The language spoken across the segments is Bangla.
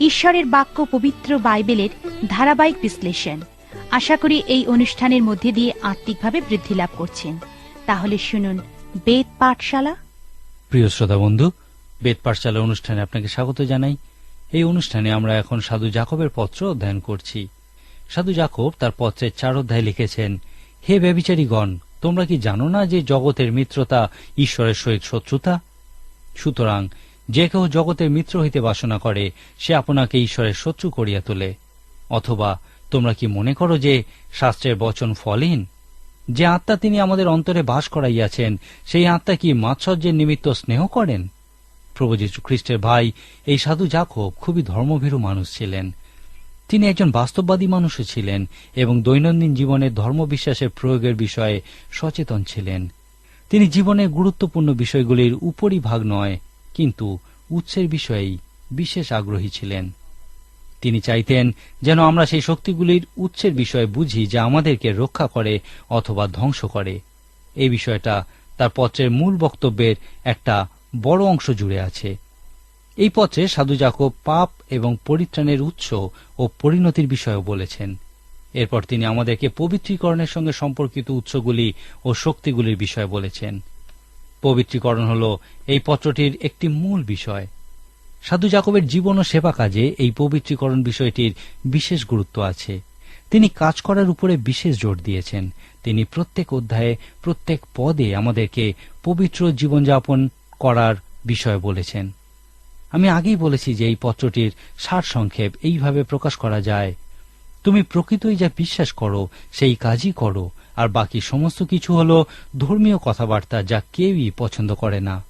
ঈশ্বরের বাক্য পবিত্র বাইবেলের ধারাবাহিক বিশ্লেষণ। আশা করি এই অনুষ্ঠানের মধ্যে দিয়ে আত্মিকভাবে বৃদ্ধি লাভ করছেন। তাহলে শুনুন বেদ পাঠশালা। প্রিয় শ্রোতা বন্ধু, বেদ পাঠশালা অনুষ্ঠানে আপনাকে স্বাগত জানাই। এই অনুষ্ঠানে আমরা এখন সাধু জাকবের পত্র অধ্যয়ন করছি। সাধু জাকব তার পত্রের চার অধ্যায় লিখেছেন, হে ব্যবিচারীগণ তোমরা কি জানো না যে জগতের মিত্রতা ঈশ্বরের সহিত শত্রুতা? সুতরাং যে কেউ জগতের মিত্র হইতে বাসনা করে, সে আপনাকে ঈশ্বরের শত্রু করিয়া তোলে। অথবা তোমরা কি মনে করো যে শাস্ত্রের বচন ফলহীন যে আত্মা তিনি আমাদের অন্তরে বাস করাইয়াছেন, সেই আত্মা কি মাৎসর্যের নিমিত্ত স্নেহ করেন? প্রভু খ্রিস্টের ভাই, এই সাধু জাকব খুবই ধর্মভীরু মানুষ ছিলেন। তিনি একজন বাস্তববাদী মানুষও ছিলেন এবং দৈনন্দিন জীবনে ধর্মবিশ্বাসের প্রয়োগের বিষয়ে সচেতন ছিলেন। তিনি জীবনের গুরুত্বপূর্ণ বিষয়গুলির উপরই ভাগ নয় কিন্তু উৎসের বিষয়েই বিশেষ আগ্রহী ছিলেন। তিনি চাইতেন যেন আমরা সেই শক্তিগুলির উৎসের বিষয়ে বুঝি যা আমাদেরকে রক্ষা করে অথবা ধ্বংস করে। এই বিষয়টা তার পত্রের মূল বক্তব্যের একটা বড় অংশ জুড়ে আছে। এই পত্রে সাধু জাকব পাপ এবং পরিত্রাণের উৎস ও পরিণতির বিষয়েও বলেছেন। এরপর তিনি আমাদেরকে পবিত্রীকরণের সঙ্গে সম্পর্কিত উৎসগুলি ও শক্তিগুলির বিষয়ে বলেছেন। পবিত্রীকরণ হল এই পত্রটির একটি মূল বিষয়। সাধু জাকবের জীবন ও সেবা কাজে এই পবিত্রীকরণ বিষয়টির বিশেষ গুরুত্ব আছে। তিনি কাজ করার উপরে বিশেষ জোর দিয়েছেন। তিনি প্রত্যেক অধ্যায়ে, প্রত্যেক পদে আমাদেরকে পবিত্র জীবনযাপন করার বিষয় বলেছেন। আমি আগেই বলেছি যে এই পত্রটির সারসংক্ষেপ এইভাবে প্রকাশ করা যায়, তুমি প্রকৃতই যা বিশ্বাস করো, সেই কাজই করো আর বাকি সমস্ত কিছু হল ধর্মীয় কথাবার্তা যা কেউই পছন্দ করে না।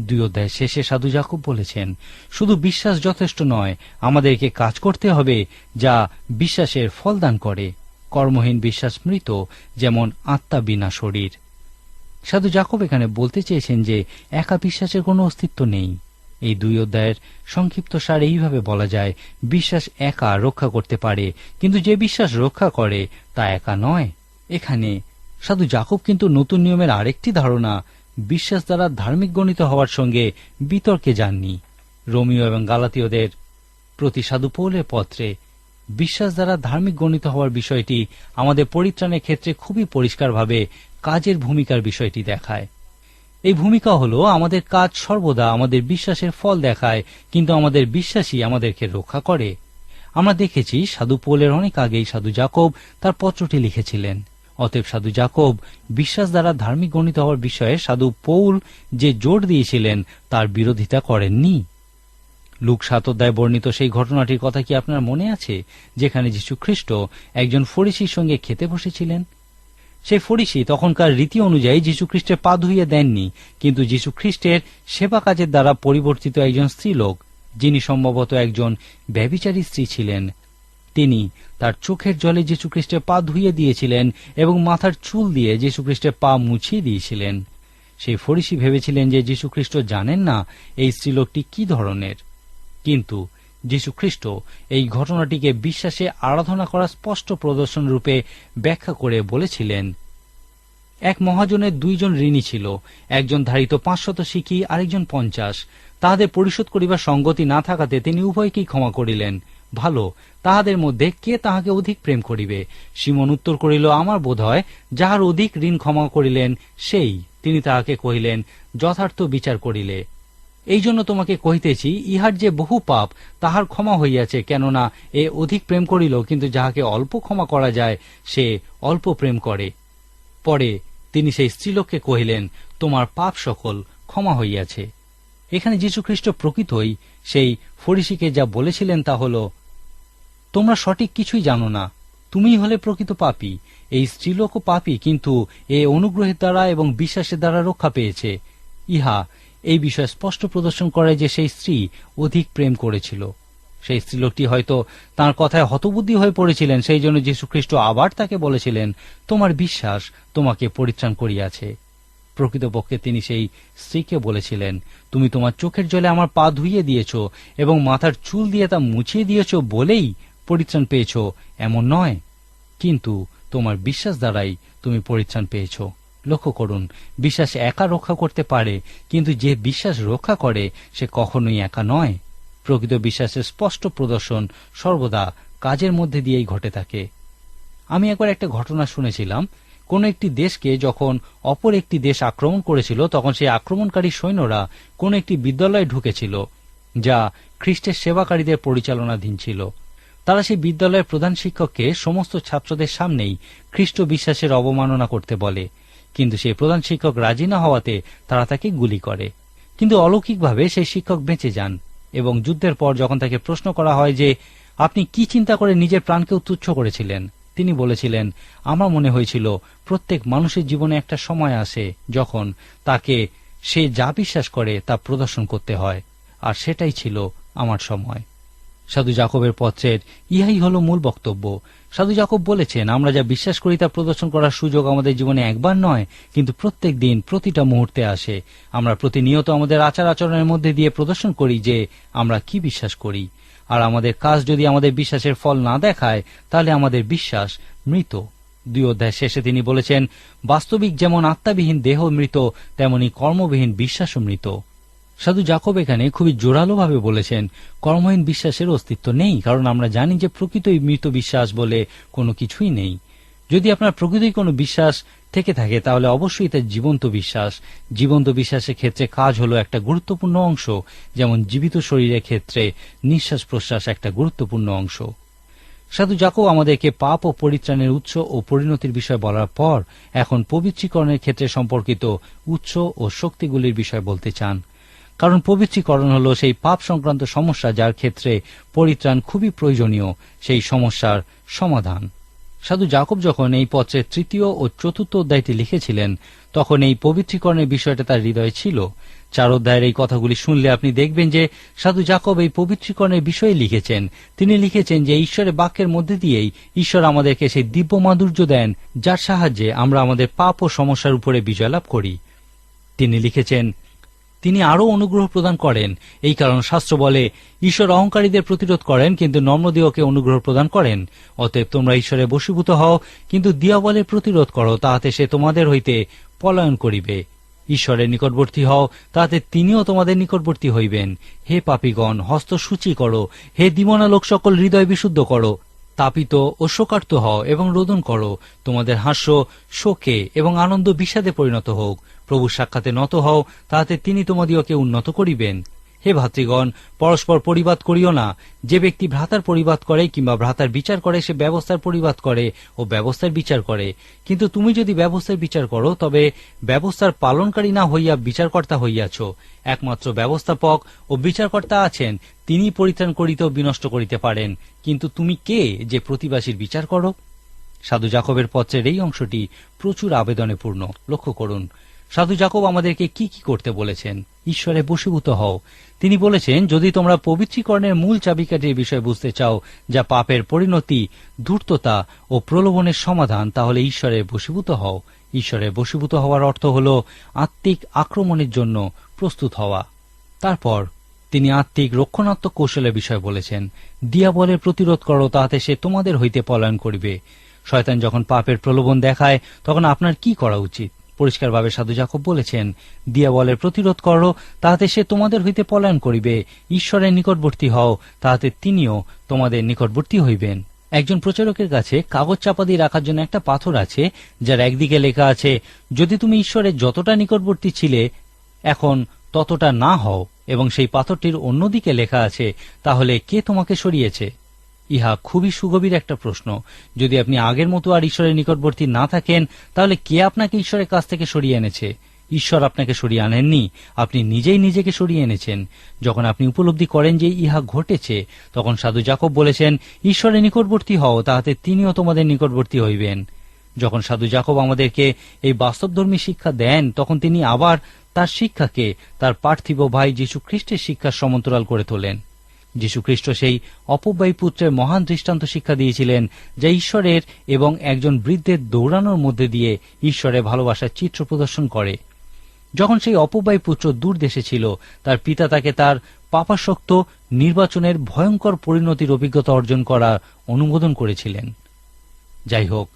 দুই অধ্যায় শেষে সাধু জাকব বলেছেন, শুধু বিশ্বাস যথেষ্ট নয়, আমাদেরকে কাজ করতে হবে যা বিশ্বাসের ফলদান করে। কর্মহীন বিশ্বাস মৃত, যেমন আত্মা বিনা শরীর। সাধু জাকব এখানে বলতে চেয়েছেন যে, একা বিশ্বাসের কোনো অস্তিত্ব নেই। এই দুই অধ্যায়ের সংক্ষিপ্ত সার এইভাবে বলা যায়, বিশ্বাস একা রক্ষা করতে পারে, কিন্তু যে বিশ্বাস রক্ষা করে, তা একা নয়। এখানে সাধু জাকব কিন্তু নতুন নিয়মের আরেকটি ধারণা, বিশ্বাস দ্বারা ধার্মিক গণিত হওয়ার সঙ্গে বিতর্কে যাননি। রোমিও এবং গালাতীয়দের প্রতি সাধু পৌলের পত্রে, বিশ্বাস দ্বারা ধার্মিক গণিত হওয়ার বিষয়টি আমাদের পরিত্রাণের ক্ষেত্রে খুবই পরিষ্কারভাবে কাজের ভূমিকার বিষয়টি দেখায়। এই ভূমিকা হল আমাদের কাজ সর্বদা আমাদের বিশ্বাসের ফল দেখায়, কিন্তু আমাদের বিশ্বাসই আমাদেরকে রক্ষা করে। আমরা দেখেছি সাধু পোলের অনেক আগেই সাধু জাকব তার পত্রটি লিখেছিলেন। অতএব সাধু জাকব বিশ্বাস দ্বারা ধার্মিক গণিত হওয়ার বিষয়ে সাধু পৌল যে জোর দিয়েছিলেন, তার বিরোধিতা করেননি। লুক সাত বর্ণিত সেই ঘটনাটির কথা কি আপনার মনে আছে? যেখানে যীশু খ্রিস্ট একজন ফরিসির সঙ্গে খেতে বসেছিলেন। সেই ফরিসি তখনকার রীতি অনুযায়ী যীশু খ্রিস্টের পা ধুইয়ে দেননি, কিন্তু যীশু খ্রিস্টের সেবা কাজের দ্বারা পরিবর্তিত একজন স্ত্রীলোক, যিনি সম্ভবত একজন ব্যবিচারী স্ত্রী ছিলেন তিনি। তার চোখের জলে যীশুখ্রিস্টের পা ধুয়ে দিয়েছিলেন এবং মাথার চুল দিয়ে যীশুখ্রিস্টের পা মুছিয়ে দিয়েছিলেন। সেই ফরিসি ভেবেছিলেন যে যীশুখ্রিস্ট জানেন না এই স্ত্রীলোকটি কি ধরনের। কিন্তু যীশুখ্রিস্ট এই ঘটনাটিকে বিশ্বাসে আরাধনা করা স্পষ্ট প্রদর্শন রূপে ব্যাখ্যা করে বলেছিলেন এক মহাজনের দুইজন ঋণী ছিল। একজন ধারিত পাঁচশত শিখি আরেকজন পঞ্চাশ। তাহাদের পরিশোধ করিবার সঙ্গতি না থাকাতে তিনি উভয়কেই ক্ষমা করিলেন। ভালো, তাহাদের মধ্যে কে তাহাকে অধিক প্রেম করিবে? সিমন উত্তর করিল, আমার বোধ হয় যাহার অধিক ঋণ ক্ষমা করিলেন, সেই। তিনি তাহাকে কহিলেন, যথার্থ বিচার করিলে। এই জন্য তোমাকে কহিতেছি, ইহার যে বহু পাপ, তাহার ক্ষমা হইয়াছে, কেননা এ অধিক প্রেম করিল, কিন্তু যাহাকে অল্প ক্ষমা করা যায়, সে অল্প প্রেম করে। পরে তিনি সেই স্ত্রীলোককে কহিলেন, তোমার পাপ সকল ক্ষমা হইয়াছে। এখানে যীশুখ্রিস্ট প্রকৃতই সেই ফরিসিকে যা বলেছিলেন তা হল, তোমরা সঠিক কিছুই জানো না, তুমিই হলে প্রকৃত পাপী। এই স্ত্রীলোকও পাপী, কিন্তু এ অনুগ্রহের দ্বারা এবং বিশ্বাসের দ্বারা রক্ষা পেয়েছে। ইহা, এই বিষয়ে স্পষ্ট প্রদর্শন করে যে সেই স্ত্রী অধিক প্রেম করেছিল। সেই স্ত্রীলোকটি হয়তো তার কথায় হতবুদ্ধি হয়ে পড়েছিলেন, সেই জন্য যীশুখ্রিস্ট আবার তাকে বলেছিলেন, তোমার বিশ্বাস তোমাকে পরিত্রাণ করিয়াছে। প্রকৃতপক্ষে তিনি সেই স্ত্রীকে বলেছিলেন, তুমি তোমার চোখের জলে আমার পা ধুইয়ে দিয়েছ এবং মাথার চুল দিয়ে তা মুছিয়ে দিয়েছ বলেই পরিত্রাণ পেয়েছ, এমন নয়। কিন্তু তোমার বিশ্বাস দ্বারাই তুমি পরিত্রাণ পেয়েছ। লক্ষ্য করুন, বিশ্বাস একা রক্ষা করতে পারে, কিন্তু যে বিশ্বাস রক্ষা করে, সে কখনোই একা নয়। প্রকৃত বিশ্বাসের স্পষ্ট প্রদর্শন সর্বদা কাজের মধ্যে দিয়েই ঘটে থাকে। আমি একবার একটা ঘটনা শুনেছিলাম। কোন একটি দেশকে যখন অপর একটি দেশ আক্রমণ করেছিল, তখন সেই আক্রমণকারী সৈন্যরা কোন একটি বিদ্যালয়ে ঢুকেছিল, যা খ্রিস্টের সেবাকারীদের পরিচালনাধীন ছিল। তারা সেই বিদ্যালয়ের প্রধান শিক্ষককে সমস্ত ছাত্রদের সামনেই খ্রিস্ট বিশ্বাসের অবমাননা করতে বলে, কিন্তু সেই প্রধান শিক্ষক রাজি না হওয়াতে তারা তাকে গুলি করে। কিন্তু অলৌকিকভাবে সেই শিক্ষক বেঁচে যান। এবং যুদ্ধের পর যখন তাকে প্রশ্ন করা হয় যে, আপনি কি চিন্তা করে নিজের প্রাণকেও তুচ্ছ করেছিলেন? তিনি বলেছিলেন, আমার মনে হয়েছিল, প্রত্যেক মানুষের জীবনে একটা সময় আসে যখন তাকে সে যা বিশ্বাস করে তা প্রদর্শন করতে হয়, আর সেটাই ছিল আমার সময়। সাধু জাকবের পত্রের ইহাই হল মূল বক্তব্য। সাধু জাকব বলেছেন, আমরা যা বিশ্বাস করি তা প্রদর্শন করার সুযোগ আমাদের জীবনে একবার নয়, কিন্তু প্রত্যেক দিন প্রতিটা মুহূর্তে আসে। আমরা প্রতিনিয়ত আমাদের আচার আচরণের মধ্যে দিয়ে প্রদর্শন করি যে আমরা কি বিশ্বাস করি। আর আমাদের কাজ যদি আমাদের বিশ্বাসের ফল না দেখায়, তাহলে আমাদের বিশ্বাস মৃত। দুই অধ্যায় শেষে তিনি বলেছেন, বাস্তবিক যেমন আত্মাবিহীন দেহ মৃত, তেমনি কর্মবিহীন বিশ্বাসও মৃত। সাধু জাকব এখানে খুবই জোরালোভাবে বলেছেন, কর্মহীন বিশ্বাসের অস্তিত্ব নেই, কারণ আমরা জানি যে প্রকৃতই মৃত বিশ্বাস বলে কোনো কিছুই নেই। যদি আপনার প্রকৃতই কোনো বিশ্বাস থেকে থাকে, তাহলে অবশ্যই তার জীবন্ত বিশ্বাস। জীবন্ত বিশ্বাসের ক্ষেত্রে কাজ হলো একটা গুরুত্বপূর্ণ অংশ, যেমন জীবিত শরীরের ক্ষেত্রে নিঃশ্বাস প্রশ্বাস একটা গুরুত্বপূর্ণ অংশ। সাধু জাকব আমাদেরকে পাপ ও পরিত্রাণের উৎস ও পরিণতির বিষয় বলার পর এখন পবিত্রীকরণের ক্ষেত্রে সম্পর্কিত উৎস ও শক্তিগুলির বিষয় বলতে চান। কারণ পবিত্রীকরণ হল সেই পাপ সংক্রান্ত সমস্যা যার ক্ষেত্রে পরিত্রাণ খুবই প্রয়োজনীয়, সেই সমস্যার সমাধান। সাধু জাকব যখন এই পত্রের তৃতীয় ও চতুর্থ অধ্যায়টি লিখেছিলেন, তখন এই পবিত্রীকরণের বিষয়টা তার হৃদয়ে ছিল। চার অধ্যায়ের এই কথাগুলি শুনলে আপনি দেখবেন যে সাধু জাকব এই পবিত্রীকরণের বিষয়ে লিখেছেন। তিনি লিখেছেন যে ঈশ্বরের বাক্যের মধ্যে দিয়েই ঈশ্বর আমাদেরকে সেই দিব্য মাধুর্য দেন, যার সাহায্যে আমরা আমাদের পাপ ও সমস্যার উপরে বিজয় লাভ করি। তিনি লিখেছেন তিনি আরও অনুগ্রহ প্রদান করেন। এই কারণ শাস্ত্র বলে, ঈশ্বর অহংকারীদের প্রতিরোধ করেন, কিন্তু নম্রদেহকে অনুগ্রহ প্রদান করেন। অতএব তোমরা ঈশ্বরে বশীভূত হও, কিন্তু দিয়াবলের প্রতিরোধ করো, তাহাতে সে তোমাদের হইতে পলায়ন করিবে। ঈশ্বরের নিকটবর্তী হও, তাহাতে তিনিও তোমাদের নিকটবর্তী হইবেন। হে পাপীগণ হস্ত সূচি করো। হে দিমনা লোক সকল হৃদয় বিশুদ্ধ করো। তাপিত ও শোকার্ত হও এবং রোদন করো। তোমাদের হাস্য, শোকে এবং আনন্দ বিষাদে পরিণত হোক। প্রভু সাক্ষাতে নত হও, তাহাতে তিনি তোমাদিওকে উন্নত করিবেন। হে ভাতৃগণ, পরস্পর পরিবাদ করিও না। যে ব্যক্তি ভ্রাতার পরিবাদ করে কিংবা ভ্রাতার বিচার করে, সে ব্যবস্থার পরিবাদ করে ও ব্যবস্থার বিচার করে। কিন্তু তুমি যদি ব্যবস্থার বিচার করো, তবে ব্যবস্থার পালনকারী না হইয়া বিচারকর্তা হইয়াছ। একমাত্র ব্যবস্থাপক ও বিচারকর্তা আছেন, তিনি পরিত্রাণ করিতেও বিনষ্ট করিতে পারেন। কিন্তু তুমি কে যে প্রতিবাসীর বিচার করো? সাধু জাকবের পত্রের এই অংশটি প্রচুর আবেদনে পূর্ণ। লক্ষ্য করুন সাধু জাকব আমাদেরকে কি কি করতে বলেছেন? ঈশ্বরে বশীভূত হও। তিনি বলেছেন, যদি তোমরা পবিত্রীকরণের মূল চাবিকাঠির বিষয় বুঝতে চাও, যা পাপের পরিণতি, ধূর্ততা ও প্রলোভনের সমাধান, তাহলে ঈশ্বরে বশীভূত হও। ঈশ্বরে বশীভূত হওয়ার অর্থ হল আত্মিক আক্রমণের জন্য প্রস্তুত হওয়া। তারপর তিনি আত্মিক রক্ষণাত্মক কৌশলের বিষয় বলেছেন দিয়াবলের প্রতিরোধ করো, তাহাতে সে তোমাদের হইতে পলায়ন করিবে। শয়তান যখন পাপের প্রলোভন দেখায়, তখন আপনার কি করা উচিত? পরিষ্কারভাবে সাধু জাকব বলেছেন দিয়াবলের প্রতিরোধ করো, তাহাতে সে তোমাদের হইতে পলায়ন করিবে। ঈশ্বরের নিকটবর্তী হও, তাহাতে তিনিও তোমাদের নিকটবর্তী হইবেন। একজন প্রচারকের কাছে কাগজ চাপা দিয়ে রাখার জন্য একটা পাথর আছে, যার একদিকে লেখা আছে, যদি তুমি ঈশ্বরের যতটা নিকটবর্তী ছিলে, এখন ততটা না হও। এবং সেই পাথরটির অন্যদিকে লেখা আছে, তাহলে কে তোমাকে সরিয়েছে? ইহা খুবই সুগভীর একটা প্রশ্ন। যদি আপনি আগের মতো আর ঈশ্বরের নিকটবর্তী না থাকেন, তাহলে কে আপনাকে ঈশ্বরের কাছ থেকে সরিয়ে এনেছে? ঈশ্বর আপনাকে সরিয়ে আনেননি, আপনি নিজেই নিজেকে সরিয়ে এনেছেন। যখন আপনি উপলব্ধি করেন যে ইহা ঘটেছে, তখন সাধু জাকব বলেছেন ঈশ্বরের নিকটবর্তী হও, তাহাতে তিনিও তোমাদের নিকটবর্তী হইবেন। যখন সাধু জাকব আমাদেরকে এই বাস্তবধর্মী শিক্ষা দেন, তখন তিনি আবার তার শিক্ষাকে, তার পার্থিব ভাই যীশু খ্রিস্টের শিক্ষার সমান্তরাল করে তোলেন। যীশুখ্রিস্ট সেই অপব্যয়ী পুত্রের মহান দৃষ্টান্ত শিক্ষা দিয়েছিলেন যা ঈশ্বরের এবং একজন বৃদ্ধের দৌড়ানোর মধ্যে দিয়ে ঈশ্বরের ভালোবাসার চিত্র প্রদর্শন করে। যখন সেই অপব্যয়ী পুত্র দূর দেশে ছিল, তার পিতা তাকে তার পাপাসক্ত নির্বাচনের ভয়ঙ্কর পরিণতির অভিজ্ঞতা অর্জন করার অনুমোদন করেছিলেন। যাই হোক,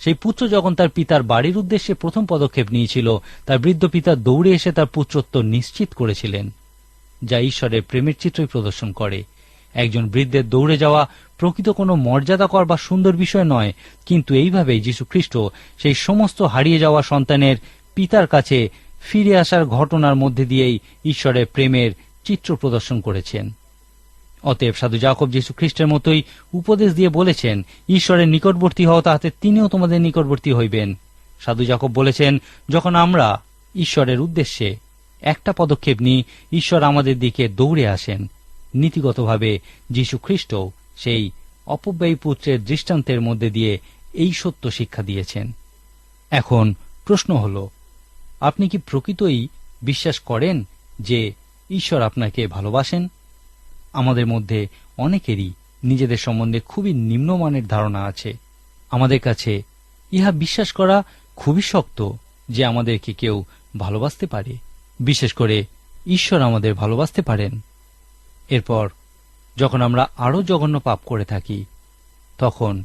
সেই পুত্র যখন তার পিতার বাড়ির উদ্দেশ্যে প্রথম পদক্ষেপ নিয়েছিল, তার বৃদ্ধ পিতা দৌড়ে এসে তার পুত্রত্ব নিশ্চিত করেছিলেন। যা ঈশ্বরের প্রেমের চিত্রই প্রদর্শন করে। একজন বৃদ্ধের দৌড়ে যাওয়া প্রকৃত কোনো মর্যাদাকর বা সুন্দর বিষয় নয়, কিন্তু এইভাবেই যীশু খ্রিস্ট সেই সমস্ত হারিয়ে যাওয়া সন্তানের পিতার কাছে ফিরে আসার ঘটনার মধ্যে দিয়েই ঈশ্বরের প্রেমের চিত্র প্রদর্শন করেছেন। অতএব সাধু জাকব যীশু খ্রিস্টের মতোই উপদেশ দিয়ে বলেছেন, ঈশ্বরের নিকটবর্তী হও, তাহাতে তিনিও তোমাদের নিকটবর্তী হইবেন। সাধু জাকব বলেছেন, যখন আমরা ঈশ্বরের উদ্দেশ্যে একটা পদক্ষেপ নিই ঈশ্বর আমাদের দিকে দৌড়ে আসেন। নীতিগতভাবে যীশু খ্রিস্ট সেই অপব্যয়ী পুত্রের দৃষ্টান্তের মধ্যে দিয়ে এই সত্য শিক্ষা দিয়েছেন। এখন প্রশ্ন হল, আপনি কি প্রকৃতই বিশ্বাস করেন যে ঈশ্বর আপনাকে ভালোবাসেন? আমাদের মধ্যে অনেকেরই নিজেদের সম্বন্ধে খুবই নিম্নমানের ধারণা আছে। আমাদের কাছে ইহা বিশ্বাস করা খুবই শক্ত যে আমাদেরকে কেউ ভালোবাসতে পারে। বিশেষ করে ঈশ্বর আমাদের ভালোবাসতে পারেন। এরপর, যখন আমরা আরও জঘন্য পাপ করে থাকি, তখন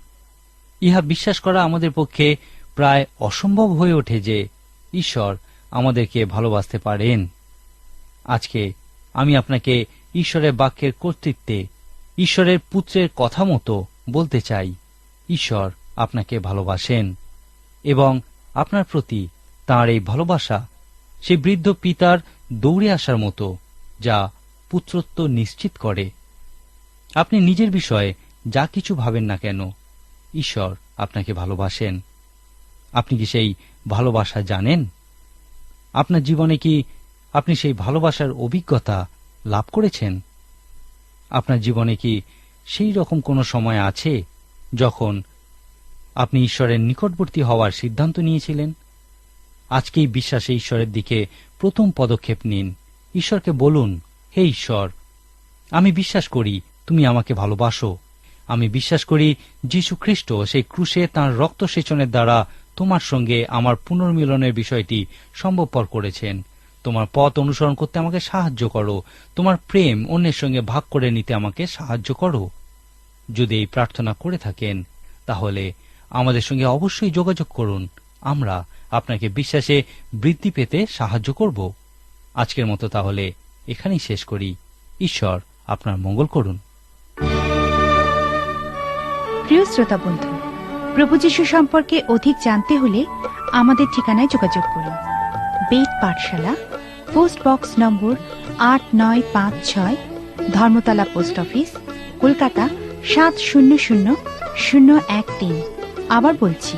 ইহা বিশ্বাস করা আমাদের পক্ষে প্রায় অসম্ভব হয়ে ওঠে যে ঈশ্বর আমাদেরকে ভালোবাসতে পারেন। আজকে আমি আপনাকে ঈশ্বরের বাক্যের কর্তৃত্বে, ঈশ্বরের পুত্রের কথা মতো বলতে চাই, ঈশ্বর আপনাকে ভালোবাসেন এবং আপনার প্রতি তাঁর এই ভালোবাসা সেই বৃদ্ধ পিতার দৌড়ে আসার মতো, যা পুত্রত্ব নিশ্চিত করে। আপনি নিজের বিষয়ে যা কিছু ভাবেন না কেন, ঈশ্বর আপনাকে ভালোবাসেন। আপনি কি সেই ভালোবাসা জানেন? আপনার জীবনে কি আপনি সেই ভালোবাসার অভিজ্ঞতা লাভ করেছেন? আপনার জীবনে কি সেই রকম কোনো সময় আছে যখন আপনি ঈশ্বরের নিকটবর্তী হওয়ার সিদ্ধান্ত নিয়েছিলেন? আজকেই বিশ্বাসে ঈশ্বরের দিকে প্রথম পদক্ষেপ নিন। ঈশ্বরকে বলুন, হে ঈশ্বর, আমি বিশ্বাস করি তুমি আমাকে ভালোবাসো। আমি বিশ্বাস করি যীশু খ্রিস্ট সেই ক্রুশে তাঁর রক্ত সেচনের দ্বারা তোমার সঙ্গে আমার পুনর্মিলনের বিষয়টি সম্ভবপর করেছেন। তোমার পথ অনুসরণ করতে আমাকে সাহায্য করো। তোমার প্রেম অন্যের সঙ্গে ভাগ করে নিতে আমাকে সাহায্য করো। যদি এই প্রার্থনা করে থাকেন, তাহলে আমাদের সঙ্গে অবশ্যই যোগাযোগ করুন। আমরা আপনাকে বিশ্বাসে বৃদ্ধি পেতে সাহায্য করব। আজকের মতো তাহলে এখানেই শেষ করি। ঈশ্বর আপনার মঙ্গল করুন। প্রিয় শ্রোতা বন্ধু, প্রভু যীশু সম্পর্কে অধিক জানতে হলে আমাদের ঠিকানায় যোগাযোগ করুন। বেদ পাঠশালা, পোস্ট বক্স নম্বর আট নয় পাঁচ ছয়, ধর্মতলা পোস্ট অফিস, কলকাতা সাত শূন্য শূন্য শূন্য এক তিন। আবার বলছি